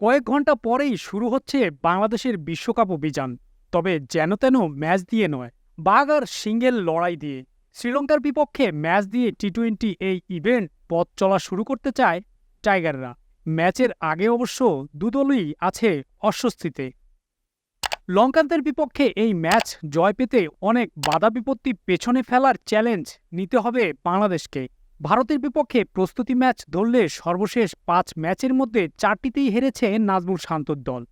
কয়েক ঘণ্টা পরেই শুরু হচ্ছে বাংলাদেশের বিশ্বকাপ অভিযান। তবে যেন তেন ম্যাচ দিয়ে নয়, বাঘ আর সিঙ্গেল লড়াই দিয়ে। শ্রীলঙ্কার বিপক্ষে ম্যাচ দিয়ে টি টোয়েন্টি এই ইভেন্ট পথ চলা শুরু করতে চায় টাইগাররা। ম্যাচের আগে অবশ্য দুদলই আছে অস্বস্তিতে। লঙ্কানদের বিপক্ষে এই ম্যাচ জয় পেতে অনেক বাধা বিপত্তি পেছনে ফেলার চ্যালেঞ্জ নিতে হবে বাংলাদেশকে। ভারতের বিপক্ষে প্রস্তুতি ম্যাচ ধরলে সর্বশেষ পাঁচ ম্যাচের মধ্যে চারটিতেই হেরেছে নাজমুল শান্তর দল।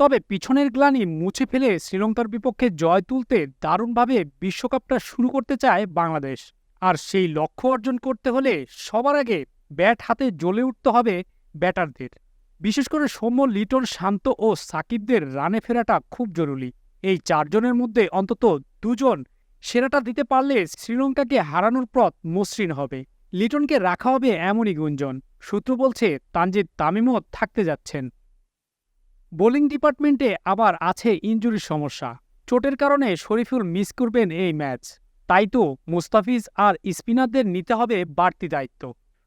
তবে পিছনের গ্লানি মুছে ফেলে শ্রীলঙ্কার বিপক্ষে জয় তুলতে দারুণভাবে বিশ্বকাপটা শুরু করতে চায় বাংলাদেশ। আর সেই লক্ষ্য অর্জন করতে হলে সবার আগে ব্যাট হাতে জ্বলে উঠতে হবে ব্যাটারদের। বিশেষ করে সৌম্য, লিটন, শান্ত ও সাকিবদের রানে ফেরাটা খুব জরুরি। এই চারজনের মধ্যে অন্তত দুজন সেরাটা দিতে পারলে শ্রীলঙ্কাকে হারানোর পথ মসৃণ হবে। লিটনকে রাখা হবে এমনই গুঞ্জন। সূত্র বলছে, তানজিদ তামিমও থাকতে যাচ্ছেন। বোলিং ডিপার্টমেন্টে আবার আছে ইঞ্জুরির সমস্যা। চোটের কারণে শরীফুল মিস করবেন এই ম্যাচ। তাই তো মুস্তাফিজ আর স্পিনারদের নিতে হবে বাড়তি দায়িত্ব।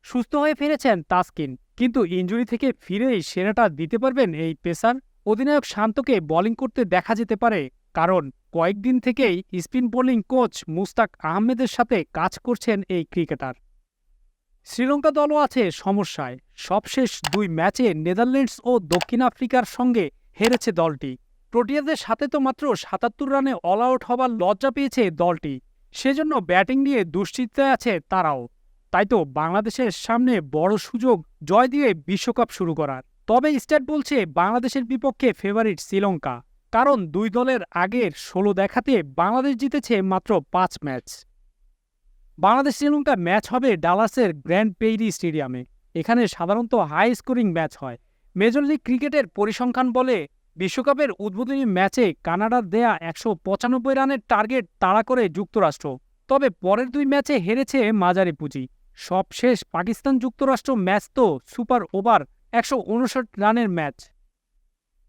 সুস্থ হয়ে ফিরেছেন তাসকিন, কিন্তু ইঞ্জুরি থেকে ফিরেই সেরাটা দিতে পারবেন এই পেসার। অধিনায়ক শান্তকে বোলিং করতে দেখা যেতে পারে কারণ কয়েকদিন থেকেই স্পিন বোলিং কোচ মুস্তাক আহমেদের সাথে কাজ করছেন এই ক্রিকেটার। শ্রীলঙ্কা দলও আছে সমস্যায়। সবশেষ দুই ম্যাচে নেদারল্যান্ডস ও দক্ষিণ আফ্রিকার সঙ্গে হেরেছে দলটি। প্রোটিয়াদের সাথে তো মাত্র সাতাত্তর রানে অল আউট হবার লজ্জা পেয়েছে দলটি। সেজন্য ব্যাটিং নিয়ে দুশ্চিন্তায় আছে তারাও। তাই তো বাংলাদেশের সামনে বড় সুযোগ জয় দিয়ে বিশ্বকাপ শুরু করার। তবে স্ট্যাট বলছে বাংলাদেশের বিপক্ষে ফেভারিট শ্রীলঙ্কা। কারণ দুই দলের আগের ষোলো দেখাতে বাংলাদেশ জিতেছে মাত্র পাঁচ ম্যাচ। বাংলাদেশ শ্রীলঙ্কা ম্যাচ হবে ডালাসের গ্র্যান্ড পেইরি স্টেডিয়ামে। এখানে সাধারণত হাই স্কোরিং ম্যাচ হয়। মেজর লিগ ক্রিকেটের পরিসংখ্যান বলে বিশ্বকাপের উদ্বোধনী ম্যাচে কানাডার দেয়া একশো পঁচানব্বই রানের টার্গেট তাড়া করে যুক্তরাষ্ট্র। তবে পরের দুই ম্যাচে হেরেছে মাঝারি পুঁজি। সবশেষ পাকিস্তান যুক্তরাষ্ট্র ম্যাচ তো সুপার ওভার একশো উনষাট রানের ম্যাচ।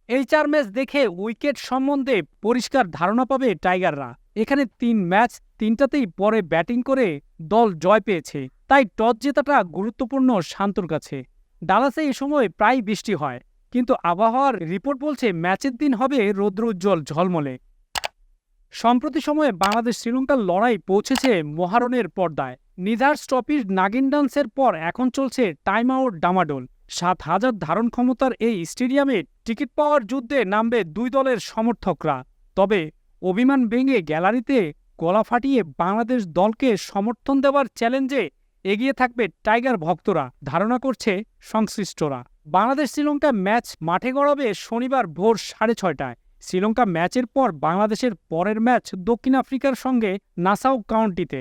এই চার ম্যাচ দেখে উইকেট সম্বন্ধে পরিষ্কার ধারণা পাবে টাইগাররা। এখানে তিন ম্যাচ, তিনটাতেই পরে ব্যাটিং করে দল জয় পেয়েছে। তাই টস জেতাটা গুরুত্বপূর্ণ শান্তর কাছে। ডালাসে এই সময় প্রায় বৃষ্টি হয়, কিন্তু আবহাওয়ার রিপোর্ট বলছে ম্যাচের দিন হবে রৌদ্র উজ্জ্বল ঝলমলে। সম্প্রতি সময়ে বাংলাদেশ শ্রীলঙ্কার লড়াই পৌঁছেছে মহারণের পর্দায়। নিধার স্টপির নাগিন ডান্সের পর এখন চলছে টাইম আউট ডামাডোল। সাত হাজার ধারণ ক্ষমতার এই স্টেডিয়ামে টিকিট পাওয়ার যুদ্ধে নামবে দুই দলের সমর্থকরা। তবে অভিমান ভেঙে গ্যালারিতে গলা ফাটিয়ে বাংলাদেশ দলকে সমর্থন দেওয়ার চ্যালেঞ্জে এগিয়ে থাকবে টাইগার ভক্তরা, ধারণা করছে সংশ্লিষ্টরা। বাংলাদেশ শ্রীলঙ্কা ম্যাচ মাঠে গড়াবে শনিবার ভোর সাড়ে ছয়টায়। শ্রীলঙ্কা ম্যাচের পর বাংলাদেশের পরের ম্যাচ দক্ষিণ আফ্রিকার সঙ্গে নাসাউ কাউন্টিতে।